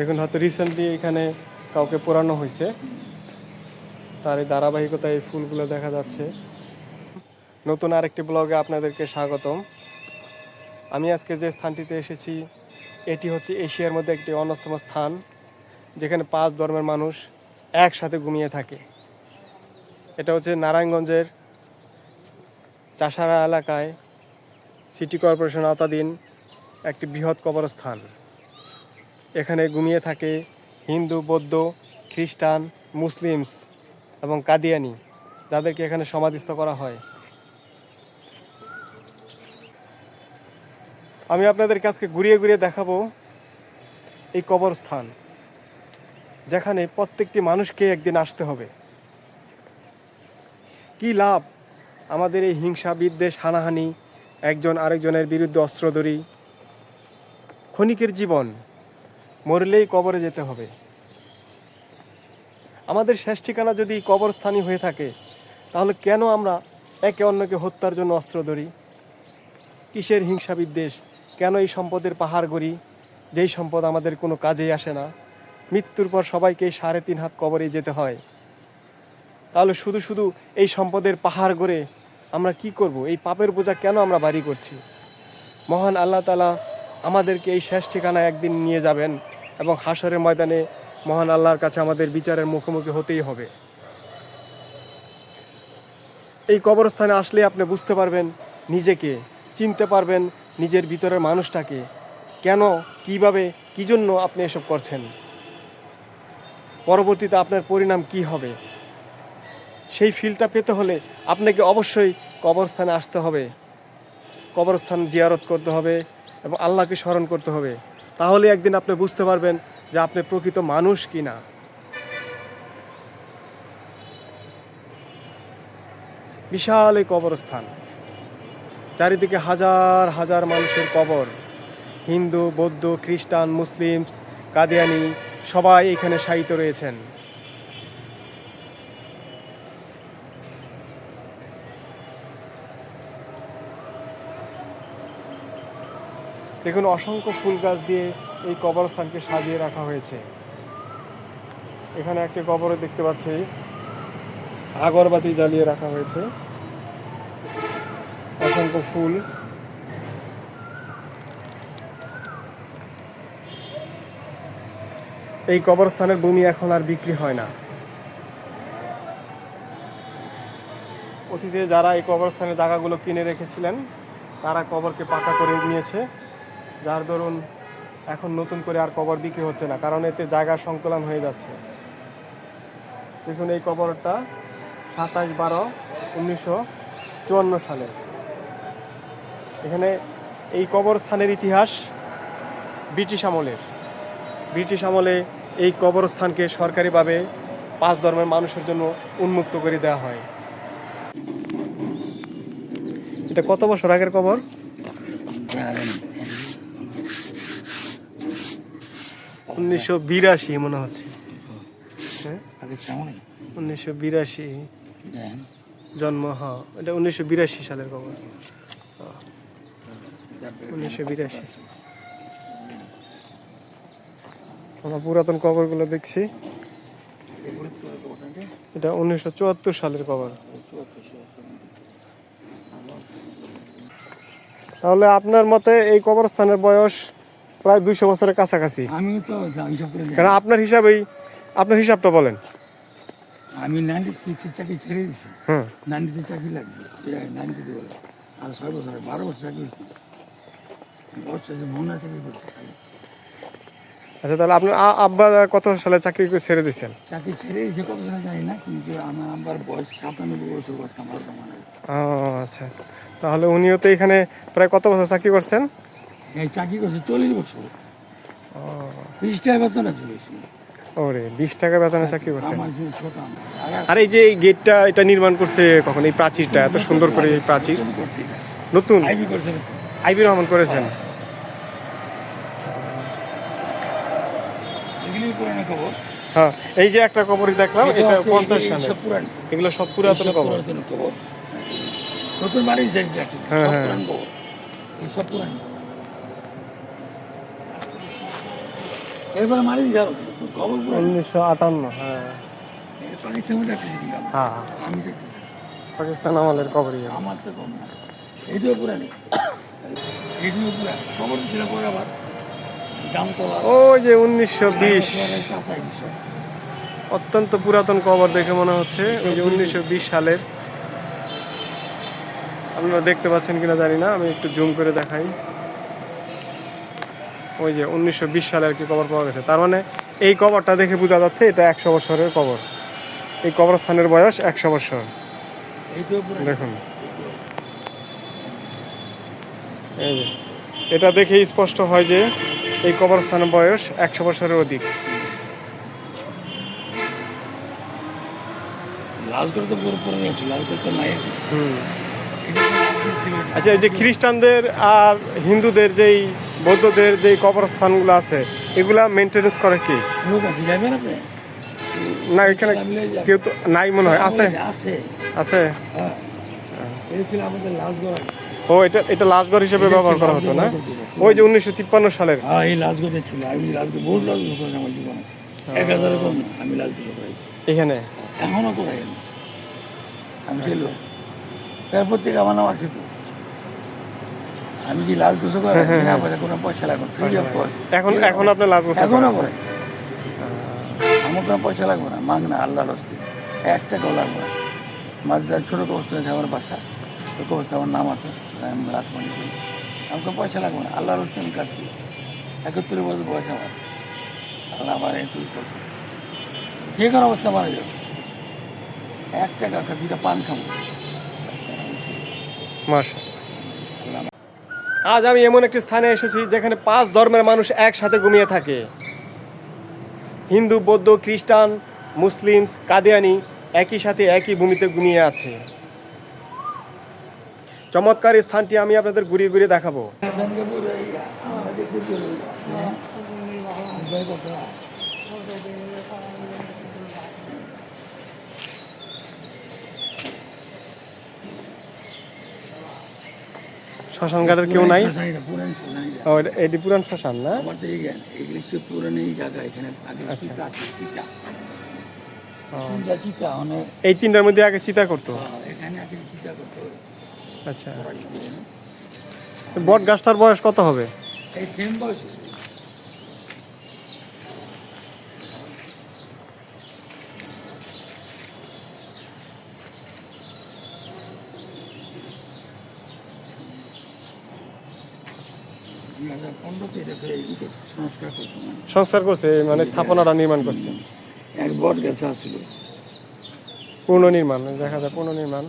দেখুন হয়তো রিসেন্টলি এখানে কাউকে পোড়ানো হয়েছে। তার এই ধারাবাহিকতায় এই ফুলগুলো দেখা যাচ্ছে। নতুন আরেকটি ব্লগে আপনাদেরকে স্বাগতম। আমি আজকে যে স্থানটিতে এসেছি, এটি হচ্ছে এশিয়ার মধ্যে একটি অন্যতম স্থান, যেখানে পাঁচ ধর্মের মানুষ একসাথে ঘুমিয়ে থাকে। এটা হচ্ছে নারায়ণগঞ্জের চাষারা এলাকায় সিটি কর্পোরেশন আওতাধীন একটি বৃহৎ কবরস্থান। এখানে ঘুমিয়ে থাকে হিন্দু, বৌদ্ধ, খ্রিস্টান, মুসলিমস এবং কাদিয়ানি যাদেরকে এখানে সমাধিস্থ করা হয়। আমি আপনাদের কাছকে ঘুরিয়ে ঘুরিয়ে দেখাবো এই কবরস্থান, যেখানে প্রত্যেকটি মানুষকে একদিন আসতে হবে। কি লাভ আমাদের এই হিংসা, বিদ্বেষ, হানাহানি, একজন আরেকজনের বিরুদ্ধে অস্ত্রধরি, ক্ষণিকের জীবন মরলেই কবরে যেতে হবে। আমাদের শেষ ঠিকানা যদি কবরস্থানই হয়ে থাকে, তাহলে কেন আমরা একে অন্যকে হত্যার জন্য অস্ত্র ধরি? কিসের হিংসা বিদ্বেষ? কেন এই সম্পদের পাহাড় গড়ি? যেই সম্পদ আমাদের কোনো কাজেই আসে না। মৃত্যুর পর সবাইকে সাড়ে তিন হাত কবরে যেতে হয়। তাহলে শুধু শুধু এই সম্পদের পাহাড় গড়ে আমরা কি করব? এই পাপের বোঝা কেন আমরা বাড়ি করছি? মহান আল্লাহ তালা আমাদেরকে এই শেষ ঠিকানায় একদিন নিয়ে যাবেন। এবং হাসরের ময়দানে মহান আল্লাহর কাছে আমাদের বিচারের মুখোমুখি হতেই হবে। এই কবরস্থানে আসলে আপনি বুঝতে পারবেন নিজেকে, চিনতে পারবেন নিজের ভিতরের মানুষটাকে। কেন, কীভাবে, কি জন্য আপনি এসব করছেন? পরবর্তীতে আপনার পরিণাম কি হবে? সেই ফিলটা পেতে হলে আপনাকে অবশ্যই কবরস্থানে আসতে হবে। কবরস্থান জিয়ারত করতে হবে এবং আল্লাহকে স্মরণ করতে হবে। তাহলে একদিন আপনি বুঝতে পারবেন যে আপনি প্রকৃত মানুষ কি না। বিশাল এই কবরস্থান। চারিদিকে হাজার হাজার মানুষের কবর। হিন্দু, বৌদ্ধ, খ্রিস্টান, মুসলিমস, কাদিয়ানি সবাই এখানে সাহিত্য রয়েছেন। দেখুন, অসংখ্য ফুল গাছ দিয়ে এই কবরস্থানকে সাজিয়ে রাখা হয়েছে। এখানে একটি কবরে দেখতে পাচ্ছি। আগরবাতি জ্বালিয়ে রাখা হয়েছে। অসংখ্য ফুল। এই কবরস্থানের ভূমি এখন আর বিক্রি হয় না। অতীতে যারা এই কবরস্থানের জায়গাগুলো কিনে রেখেছিলেন, তারা কবরকে পাকা করে নিয়েছে। যার দরুন এখন নতুন করে আর কবর বিক্রি হচ্ছে না, কারণ এতে জায়গা সংকলন হয়ে যাচ্ছে। দেখুন এই কবরটা সাতাশ বারো উনিশশো চুয়ান্ন সালে। এখানে এই কবরস্থানের ইতিহাস ব্রিটিশ আমলের। ব্রিটিশ আমলে এই কবরস্থানকে সরকারিভাবে পাঁচ ধর্মের মানুষের জন্য উন্মুক্ত করে দেওয়া হয়। এটা কত বছর আগের কবর? উনিশশো বিরাশি মনে হচ্ছে। হ্যাঁ? উনিশশো বিরাশি। জন্ম হ্যাঁ এটা উনিশশো বিরাশি সালের খবর। উনিশশো বিরাশি। আমরা পুরাতন কবরগুলো দেখছি। এটা উনিশশো চুয়াত্তর সালের কবর তাহলে আপনার মতে এই কবরস্থানের বয়স প্রায় দুইশো বছরের কাছাকাছি। আমি তো হিসাব করে কারণ আপনার হিসাবেই আপনার হিসাবটা বলেন। আমি নাইনটি সিক্সটি চাকরি ছেড়ে হুম। নাইনটিতে চাকরি লাগবে। নাইনটি বলে। আর ছয় বছর বারো বছর চাকরি বছর মনে চাকরি করছি আচ্ছা তাহলে আপনার আব্বা কত সালে চাকরি করে ছেড়ে দিয়েছেন চাকরি ছেড়ে দিয়েছে কত জানা জানি না কিন্তু আমার আমার বয়স সাতানব্বই বছর বয়স আমার। ও আচ্ছা আচ্ছা। তাহলে উনিও তো এখানে প্রায় কত বছর চাকরি করছেন? এই চাকরি করছে চল্লিশ বছর। বিশ টাকা বেতনে চলেছি ওরে বিশ টাকা বেতনে চাকরি করছেন আমার যে আর এই যে এই গেটটা এটা নির্মাণ করছে কখন? এই প্রাচীরটা এত সুন্দর করে এই প্রাচীর। করছি। নতুন? আইবি করছে আইবি রহমান করেছেন। হ্যাঁ এই যে একটা কবরই দেখলাম এটা পঞ্চাশ সালে এগুলো সব পুরাতন কবর। নতুন বাড়ি যাই হ্যাঁ, সব হ্যাঁ। পুরান এই সব পুরানো এরপরে মারি যাও খবর পুরো উনিশশো আটান্ন হ্যাঁ। পাকিস্তান হ্যাঁ। আমি পাকিস্তান আমলের কবরই আমার তো কম না। এইটাও পুরানি এইটাও পুরা খবর ছিল পরে আবার। ওই যে উনিশশো বিশ। অত্যন্ত পুরাতন কবর দেখে মনে হচ্ছে। ওই যে উনিশশো বিশ সালের। আপনারা দেখতে পাচ্ছেন কিনা জানি না আমি একটু জুম করে দেখাই। ওই যে উনিশশো বিশ সালে আর কি কবর পাওয়া গেছে। তার মানে এই কবরটা দেখে বোঝা যাচ্ছে এটা একশো বছরের কবর। এই কবরস্থানের বয়স একশো বছর। দেখুন। এই যে। এটা দেখেই স্পষ্ট হয় যে এই কবরস্থানের বয়স একশো বছরের অধিক। লালগড় তো পুরো তো নাই। হুম এটা তো লালগড় ছিল। আচ্ছা এই যে খ্রিস্টানদের আর হিন্দুদের যেই বৌদ্ধদের যেই কবরস্থানগুলো আছে এগুলা মেনটেনেন্স করে কি? লোক আছে যাবেন আপনি? না এখানে কেউ তো নাই মনে হয়। আছে? আছে আছে। হ্যাঁ। এটা ছিল আমাদের লালগড় ও এটা এটা লাশঘর হিসেবে ব্যবহার করা হতো না? ওই যে উনিশশো তিপ্পান্ন সালের। হ্যাঁ এই ছিল। আমি লালগড় করেছি আমার জীবনে। এক হাজারের কম না আমি করাই এখানে? এখনও করাই আমি। আমি ছিল। তারপর থেকে আমার নাম আছে তো। আমি কি লাল কুসো করে বিনা পয়সা কোনো পয়সা লাগবে ফ্রি অফ কস্ট এখন এখন আপনি লাশ গোসল এখনও করে আমার কোনো পয়সা লাগবে না। মাগ না আল্লাহর হস্তে। এক টাকাও লাগবে না। মাঝদার ছোটো কবস্থান আছে আমার বাসা। ওই কবস্থান আমার নাম আছে। আমি রাজমানি করি আমার কোনো পয়সা লাগবে না। আল্লাহর হস্তে আমি কাজ করি। একাত্তর বছর বয়স আমার। আল্লাহ আমার একটু যে কোনো অবস্থা মারা যাবে। এক টাকা দুটা পান খাব। মাশাআল্লাহ। আজ আমি এমন একটি স্থানে এসেছি যেখানে পাঁচ ধর্মের মানুষ একসাথে ঘুমিয়ে থাকে। হিন্দু, বৌদ্ধ, খ্রিস্টান মুসলিম কাদিয়ানি একই সাথে একই ভূমিতে ঘুমিয়ে আছে। চমৎকার স্থানটি আমি আপনাদের ঘুরিয়ে ঘুরিয়ে দেখাবো। শ্মশানঘাটের কেউ নাই? ও এটি পুরান শ্মশান না? এগুলি জায়গা এখানে। আগে চিতা চিতা চিন্তা চিতা অনেক এই তিনটার মধ্যে আগে চিতা করতো? এখানে আছে চিতা করতে। আচ্ছা। বট গাছটার বয়স কত হবে? এই সেম বয়স দুই হাজার পনেরোতে এটা ফের এইটা সংস্কার করছে মানে স্থাপনাটা নির্মাণ করছে। এক বট গাছ আছিল পূর্ণ নির্মাণ দেখা যায় পূর্ণ নির্মাণ।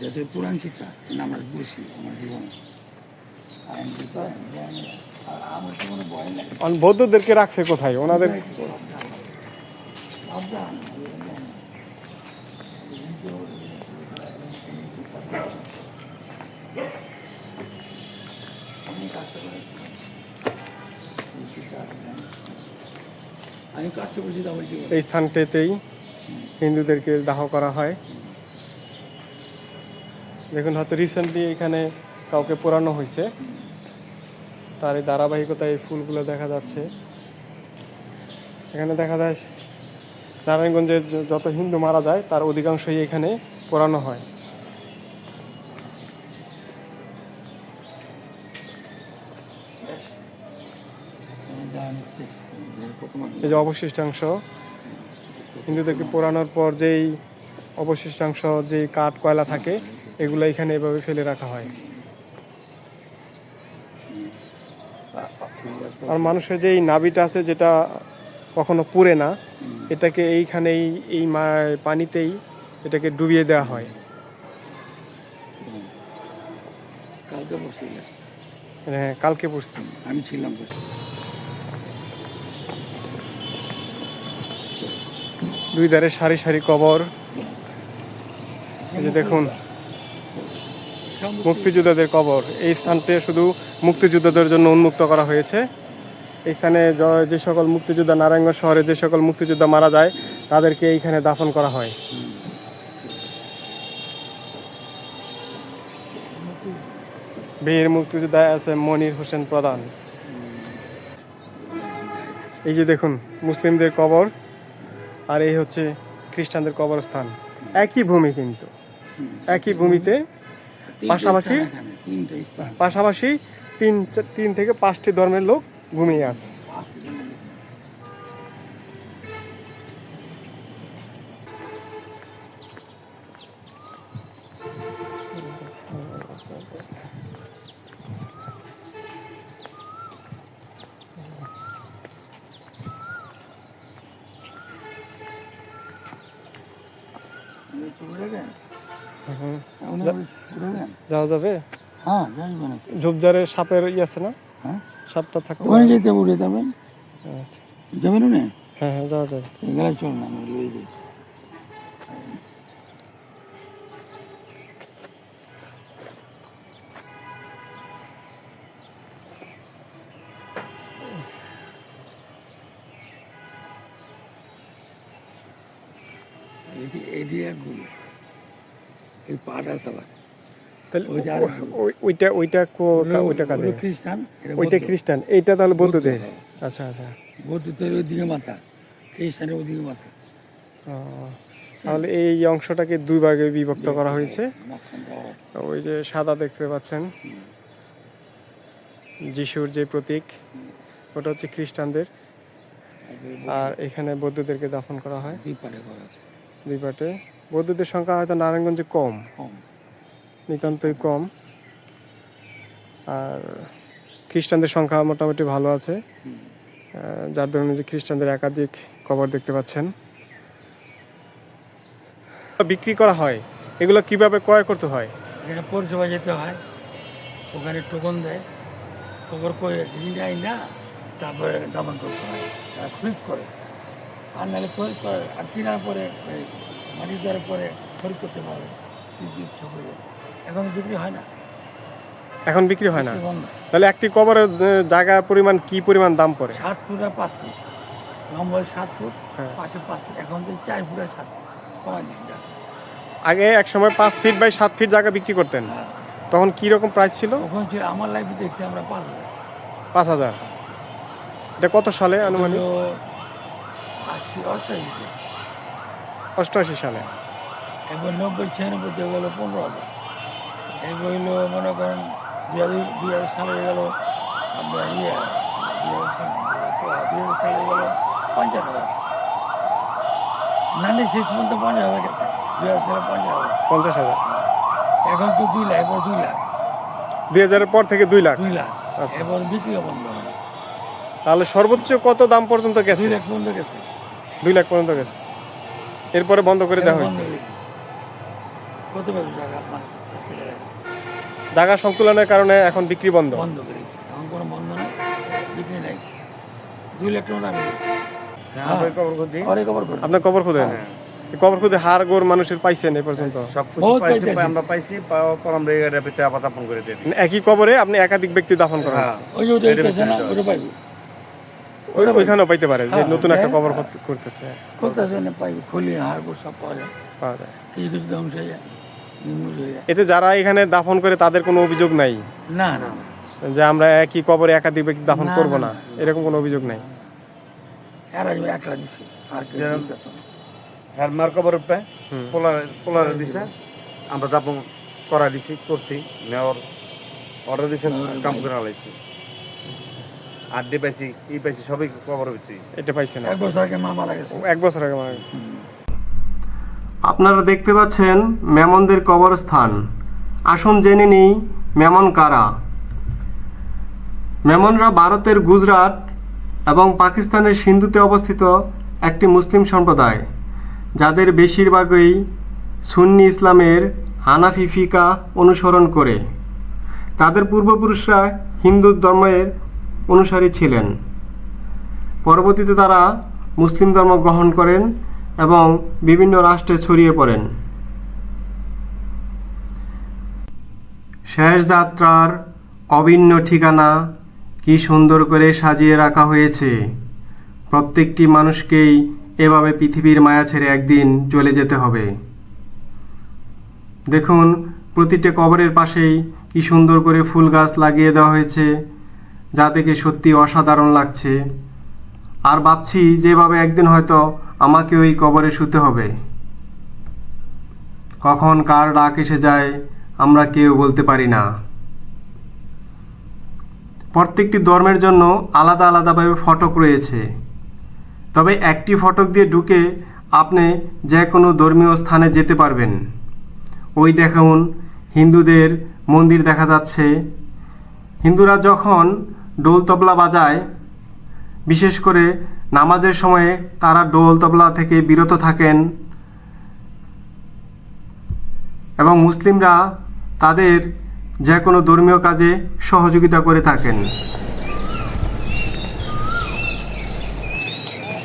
যাতে পুরান চিতা আমরা বুঝছি আমার জীবনে। বৌদ্ধদেরকে রাখছে কোথায়? ওনাদের এই স্থানটিতেই হিন্দুদেরকে দাহ করা হয়। দেখুন, হয়তো রিসেন্টলি এখানে কাউকে পোড়ানো হয়েছে। তার এই ধারাবাহিকতায় এই ফুলগুলো দেখা যাচ্ছে। এখানে দেখা যায়, নারায়ণগঞ্জে য- যত হিন্দু মারা যায়, তার অধিকাংশই এখানে পোড়ানো হয় আমি যা নিচ্ছি, প্রথম এই যে অবশিষ্টাংশ হিন্দুদেরকে পোড়ানোর পর যেই অবশিষ্টাংশ যেই কাঠ কয়লা থাকে এগুলো এখানে এভাবে ফেলে রাখা হয়। আর মানুষের যেই নাবিটা আছে যেটা কখনো পুড়ে না এটাকে এইখানেই এই পানিতেই এটাকে ডুবিয়ে দেওয়া হয়। হ্যাঁ কালকে পড়ছি আমি ছিলাম দুই ধারে সারি সারি কবর। এই যে দেখুন, মুক্তিযোদ্ধাদের কবর। এই স্থানটি শুধু মুক্তিযোদ্ধাদের জন্য উন্মুক্ত করা হয়েছে। এই স্থানে যে সকল মুক্তিযোদ্ধা নারায়ণগঞ্জ শহরে যে সকল মুক্তিযোদ্ধা মারা যায়, তাদেরকে এইখানে দাফন করা হয়। বীর মুক্তিযোদ্ধা এস এম মনির হোসেন প্রধান। এই যে দেখুন, মুসলিমদের কবর। আর এই হচ্ছে খ্রিস্টানদের কবরস্থান। একই ভূমি কিন্তু। একই ভূমিতে পাশাপাশি? পাশাপাশি তিন তিন থেকে পাঁচটি ধর্মের লোক ঘুমিয়ে আছে। যাওয়া যাবে? হ্যাঁ ঝোপঝাড়ের সাপের ই আছে না? হ্যাঁ। সাপটা থাকতে ওখানে যেতে উঠে যাবেন? আচ্ছা। যাবেন না হ্যাঁ হ্যাঁ যাওয়া যাবে। গেলে চল না আমি লই যাই। এটি এটি এক গুরু এই পাটা সবার তাহলে ওইটা ওইটা ওইটা কাদের? খ্রিস্টান এটা ওইটা খ্রিস্টান। এইটা তাহলে বৌদ্ধদের। আচ্ছা আচ্ছা। বৌদ্ধদের ওইদিকে মাথা খ্রিস্টানের ওইদিকে মাথা। তাহলে এই অংশটাকে দুই ভাগে বিভক্ত করা হয়েছে। ওই যে সাদা দেখতে পাচ্ছেন। যিশুর যে প্রতীক ওটা হচ্ছে খ্রিস্টানদের। আর এখানে বৌদ্ধদেরকে দাফন করা হয়। দুই পাটে। বৌদ্ধদের সংখ্যা হয়তো নারায়ণগঞ্জে কম। কম। নিতান্তই কম। আর খ্রিস্টানদের সংখ্যা মোটামুটি ভালো আছে। যার ধরুন যে খ্রিস্টানদের একাধিক কবর দেখতে পাচ্ছেন। বিক্রি করা হয়। এগুলো কীভাবে ক্রয় করতে হয়? এখানে পরিষেবা যেতে হয়। ওখানে টোকন দেয়। খবর করে যাই না? তারপরে দামন করতে হয়। তারা খরিদ করে। আর নাহলে খরিদ করে আর কেনার পরে, ওই মাটি দেওয়ার পরে খরিদ করতে পারবে। কিন্তু ইচ্ছা করবে এখন বিক্রি হয় না। এখন বিক্রি হয় না? তাহলে একটি কবরের আহ, জায়গার পরিমাণ কি পরিমাণ দাম পড়ে? সাত ফুট আর পাঁচ ফুট। লম্বা সাত ফুট হ্যাঁ। পাশে পাঁচ ফুট। এখন তো চার ফুট আর সাত ফুট। আগে এক সময় পাঁচ ফিট বাই সাত ফিট জায়গা বিক্রি করতেন। হ্যাঁ। তখন কি রকম প্রাইস ছিল? তখন ছিল আমার লাইফে দেখছি আমরা পাঁচ হাজার। পাঁচ হাজার। এটা কত সালে আনুমানিক? অষ্টআশি সালে। এবার নব্বই ছিয়ানব্বই দিয়ে গেলো পনেরো হাজার। এবার হইল মনে করেন দুই হাজার দুই হাজার সালে গেল আপনার ইয়ে দুই হাজার সালে দুই গেল পঞ্চাশ হাজার। নানি শেষ পর্যন্ত পঞ্চাশ হাজার গেছে। দুই হাজার সালে পঞ্চাশ হাজার। পঞ্চাশ হাজার। এখন তো দুই লাখ এবার দুই লাখ। দুই হাজারের পর থেকে দুই লাখ। দুই লাখ। আচ্ছা। এবার বিক্রিও বন্ধ হয় তাহলে সর্বোচ্চ কত দাম পর্যন্ত দুই গেছে? লাখ পর্যন্ত গেছে। দুই লাখ পর্যন্ত গেছে। এরপরে বন্ধ করে দেওয়া হয়েছে। মানে জায়গা সংকুলনের কারণে এখন বিক্রি বন্ধ? বন্ধ করেছে এখন কোনো বন্ধ নেই বিক্রি নেই। দুই লাখ টাকা দাম হ্যাঁ, অরে কবর করে আপনার কবর খুদেন কবর খুদে হাড় গোড় মানুষের পাইছেন এই পর্যন্ত? বহুত পাইছি পাইতেছি। আমরা পাইছি পাওয়ার পর আমরা এর ভিতরে আবার দাপন করে দিয়ে দিই মানে একই কবরে আপনি একাধিক ব্যক্তি দাফন করেন? হ্যাঁ। ওই যে ওটা হইতেছে না ওটা পাইবে। ওটা ওইখানেও পাইতে পারে যে হ্যাঁ, নতুন একটা হ্যাঁ, কবর হ্যাঁ। করতে- করতেছে। করতেছে না পাইবে। খুলি হাড় সব পাওয়া যায়। পাওয়া যায়। কিছু কিছু ধ্বংস হয়ে যায় নিম্ন হয়ে যায়। এতে যারা এখানে দাফন করে তাদের কোনো অভিযোগ নাই? না না যে আমরা একই কবরে একাধিক ব্যক্তি দাফন করব না। এরকম কোনো অভিযোগ নাই? হ্যাঁ কবর হুম। পোলার পোলার দিছে। আমরা দাপন করা দিছি করছি নেওয়ার অর্ডার দিছে কাম করে আলাইছি। আড্ডি পাইছি ই পাইছি সবই কবর ভিতরে এটা পাইছে না। এক বছর আগে মারা গেছে। এক বছর আগে মারা গেছে। আপনারা দেখতে পাচ্ছেন মেমনদের কবরস্থান। আসুন জেনে নিই মেমন কারা। মেমনরা ভারতের গুজরাট এবং পাকিস্তানের সিন্ধুতে অবস্থিত একটি মুসলিম সম্প্রদায়, যাদের বেশিরভাগই সুন্নি ইসলামের হানাফি ফিকা অনুসরণ করে। তাদের পূর্বপুরুষরা হিন্দু ধর্মের অনুসারী ছিলেন। পরবর্তীতে তারা মুসলিম ধর্ম গ্রহণ করেন এবং বিভিন্ন রাষ্ট্রে ছড়িয়ে পড়েন। শেষ যাত্রার অভিন্ন ঠিকানা কি সুন্দর করে সাজিয়ে রাখা হয়েছে? প্রত্যেকটি মানুষকেই এভাবে পৃথিবীর মায়া ছেড়ে একদিন চলে যেতে হবে। দেখুন, প্রতিটা কবরের পাশেই কি সুন্দর করে ফুল গাছ লাগিয়ে দেওয়া হয়েছে, যা দেখে সত্যি অসাধারণ লাগছে। আর ভাবছি, যেভাবে একদিন হয়তো আমাকে ওই কবরে শুতে হবে। কখন কার ডাক এসে যায়, আমরা কেউ বলতে পারি না। প্রত্যেকটি ধর্মের জন্য আলাদা আলাদাভাবে ফটক রয়েছে। তবে একটি ফটক দিয়ে ঢুকে আপনি যে কোনো ধর্মীয় স্থানে যেতে পারবেন। ওই দেখুন, হিন্দুদের মন্দির দেখা যাচ্ছে। হিন্দুরা যখন ডোল তবলা বাজায় বিশেষ করে নামাজের সময়ে তারা ডোল তবলা থেকে বিরত থাকেন এবং মুসলিমরা তাদের যে কোনো ধর্মীয় কাজে সহযোগিতা করে থাকেন।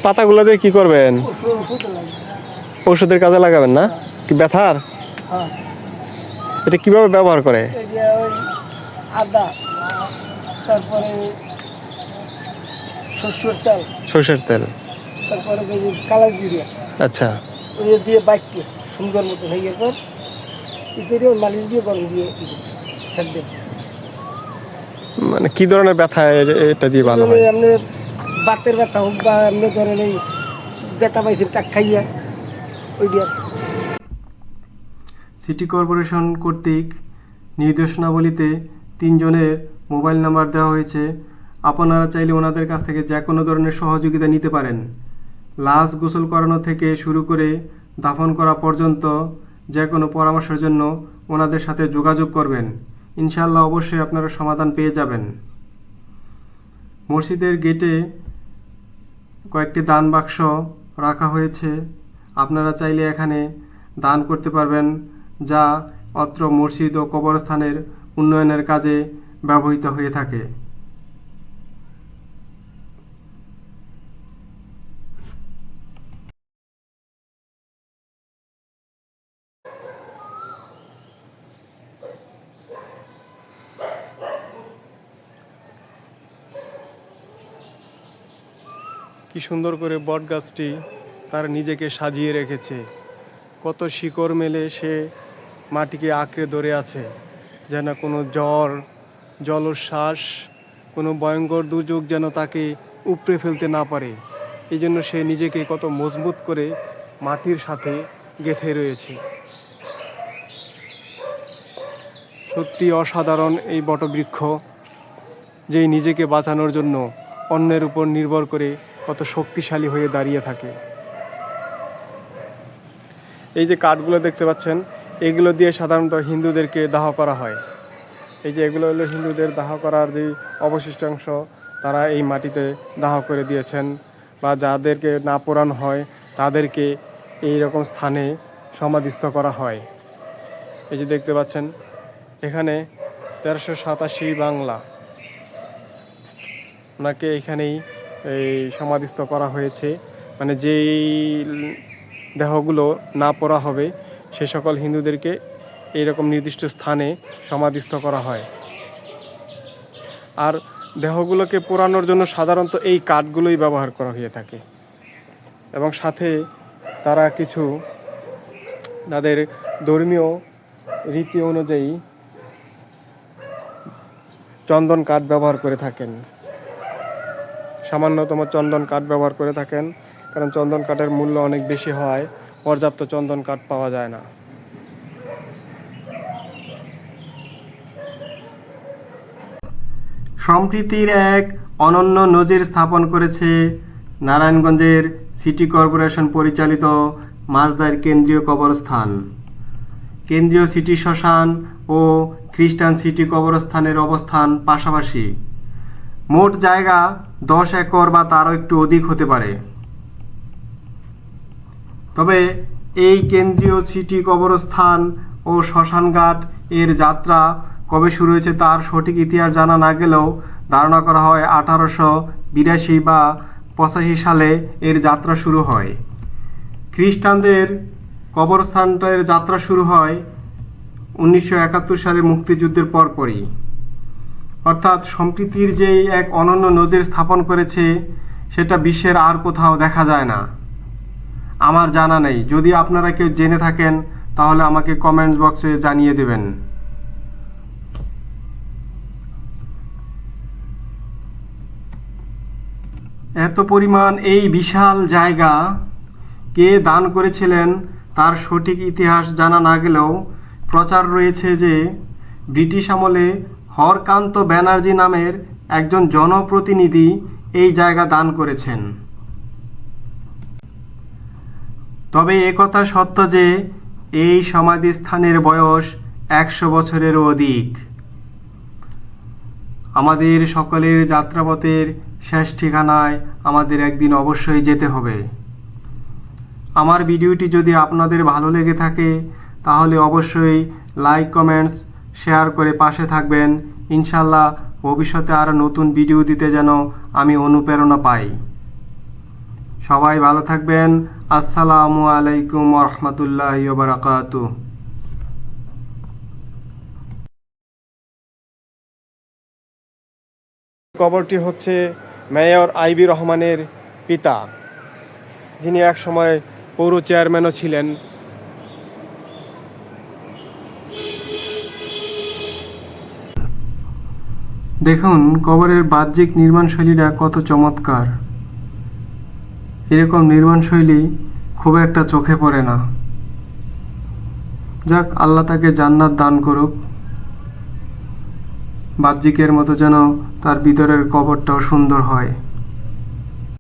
পাতাগুলো দিয়ে কি করবেন? ওষুধের কাজে লাগাবেন না? কি ব্যথার? হ্যাঁ। এটা কীভাবে ব্যবহার করে? আদা তারপরে শস্যর তেল। সরষের তেল। তারপরে কালা জিরিয়া আচ্ছা। ওই দিয়ে বাইকটি সুন্দর মতো হয়ে পর ই করে ওই মালিশ দিয়ে গরম দিয়ে দেব। মানে কি ধরনের ব্যথা এটা দিয়ে ভালো হয়? এমনি বাতের ব্যথা হোক বা এমনি ধরেন এই ব্যথা পাইছে টাক খাইয়া ওই দিয়ে। সিটি কর্পোরেশন কর্তৃক নির্দেশনাবলীতে তিনজনের মোবাইল নাম্বার দেওয়া হয়েছে। আপনারা চাইলে ওনাদের কাছ থেকে যে কোনো ধরনের সহযোগিতা নিতে পারেন। লাশ গোসল করানো থেকে শুরু করে দাফন করা পর্যন্ত যে কোনো পরামর্শের জন্য ওনাদের সাথে যোগাযোগ করবেন। ইনশাল্লাহ অবশ্যই আপনারা সমাধান পেয়ে যাবেন। মসজিদের গেটে কয়েকটি দান বাক্স রাখা হয়েছে। আপনারা চাইলে এখানে দান করতে পারবেন যা অত্র মসজিদ ও কবরস্থানের উন্নয়নের কাজে ব্যবহৃত হয়ে থাকে। কি সুন্দর করে বট গাছটি তার নিজেকে সাজিয়ে রেখেছে। কত শিকড় মেলে সে মাটিকে আঁকড়ে ধরে আছে, যেন কোনো জ্বর, জলোচ্ছ্বাস, কোনো ভয়ঙ্কর দুর্যোগ যেন তাকে উপড়ে ফেলতে না পারে। এই জন্য সে নিজেকে কত মজবুত করে মাটির সাথে গেঁথে রয়েছে। সত্যি অসাধারণ এই বটবৃক্ষ, যেই নিজেকে বাঁচানোর জন্য অন্যের উপর নির্ভর করে কত শক্তিশালী হয়ে দাঁড়িয়ে থাকে। এই যে কাঠগুলো দেখতে পাচ্ছেন, এগুলো দিয়ে সাধারণত হিন্দুদেরকে দাহ করা হয়। এই যে এগুলো হলো হিন্দুদের দাহ করার যে অবশিষ্টাংশ তারা এই মাটিতে দাহ করে দিয়েছেন বা যাদেরকে না পোড়ানো হয়, তাদেরকে এই রকম স্থানে সমাধিস্থ করা হয়। এই যে দেখতে পাচ্ছেন, এখানে তেরোশো সাতাশি বাংলা। ওনাকে এখানেই এই সমাধিস্থ করা হয়েছে। মানে যেই দেহগুলো না পড়া হবে, সে সকল হিন্দুদেরকে এইরকম নির্দিষ্ট স্থানে সমাধিস্থ করা হয়। আর দেহগুলোকে পোড়ানোর জন্য সাধারণত এই কাঠগুলোই ব্যবহার করা হয়ে থাকে। এবং সাথে তারা কিছু তাদের ধর্মীয় রীতি অনুযায়ী চন্দন কাঠ ব্যবহার করে থাকেন। সামান্যতম চন্দন কাঠ ব্যবহার করে থাকেন, কারণ চন্দন কাঠের মূল্য অনেক বেশি হয়, পর্যাপ্ত চন্দন কাঠ পাওয়া যায় না। সম্প্রীতির এক অনন্য নজির স্থাপন করেছে নারায়ণগঞ্জের সিটি কর্পোরেশন পরিচালিত মাছদার কেন্দ্রীয় কবরস্থান। কেন্দ্রীয় সিটি শ্মশান ও খ্রিস্টান সিটি কবরস্থানের অবস্থান পাশাপাশি মোট জায়গা দশ একর বা তারও একটু অধিক হতে পারে। তবে এই কেন্দ্রীয় সিটি কবরস্থান ও শ্মশানঘাট এর যাত্রা কবে শুরু হয়েছে তার সঠিক ইতিহাস জানা না গেলেও ধারণা করা হয় আঠারোশো বিরাশি বা পঁচাশি সালে এর যাত্রা শুরু হয়। খ্রিস্টানদের কবরস্থানটার যাত্রা শুরু হয় উনিশশো একাত্তর সালে মুক্তিযুদ্ধের পরপরই। অর্থাৎ সম্প্রীতির যে এক অনন্য নজির স্থাপন করেছে, সেটা বিশ্বের আর কোথাও দেখা যায় না। আমার জানা নেই। যদি আপনারা কেউ জেনে থাকেন, তাহলে আমাকে কমেন্টস বক্সে জানিয়ে দেবেন। এত পরিমাণ এই বিশাল জায়গা কে দান করেছিলেন, তার সঠিক ইতিহাস জানা না গেলেও প্রচার রয়েছে যে, ব্রিটিশ আমলে হরকান্ত ব্যানার্জি নামের একজন জনপ্রতিনিধি এই জায়গা দান করেছেন। তবে একথা সত্য যে এই সমাধিস্থানের বয়স একশো বছরেরও অধিক। আমাদের সকলের যাত্রাপথের শেষ ঠিকানায় আমাদের একদিন অবশ্যই যেতে হবে। আমার ভিডিওটি যদি আপনাদের ভালো লেগে থাকে, তাহলে অবশ্যই লাইক, কমেন্টস শেয়ার করে পাশে থাকবেন। ইনশাল্লাহ ভবিষ্যতে আরও নতুন ভিডিও দিতে যেন আমি অনুপ্রেরণা পাই। সবাই ভালো থাকবেন। আসসালামু আলাইকুম রহমতুল্লাহ বারাকাতু কবরটি হচ্ছে মেয়র আইবি রহমানের পিতা, যিনি এক সময় পৌর চেয়ারম্যানও ছিলেন। দেখুন, কবরের বাহ্যিক নির্মাণশৈলীটা কত চমৎকার। এরকম নির্মাণশৈলী খুব একটা চোখে পড়ে না। যাক, আল্লাহ তাকে জান্নাত দান করুক। বাহ্যিকের মতো যেন তার ভিতরের কবরটাও সুন্দর হয়।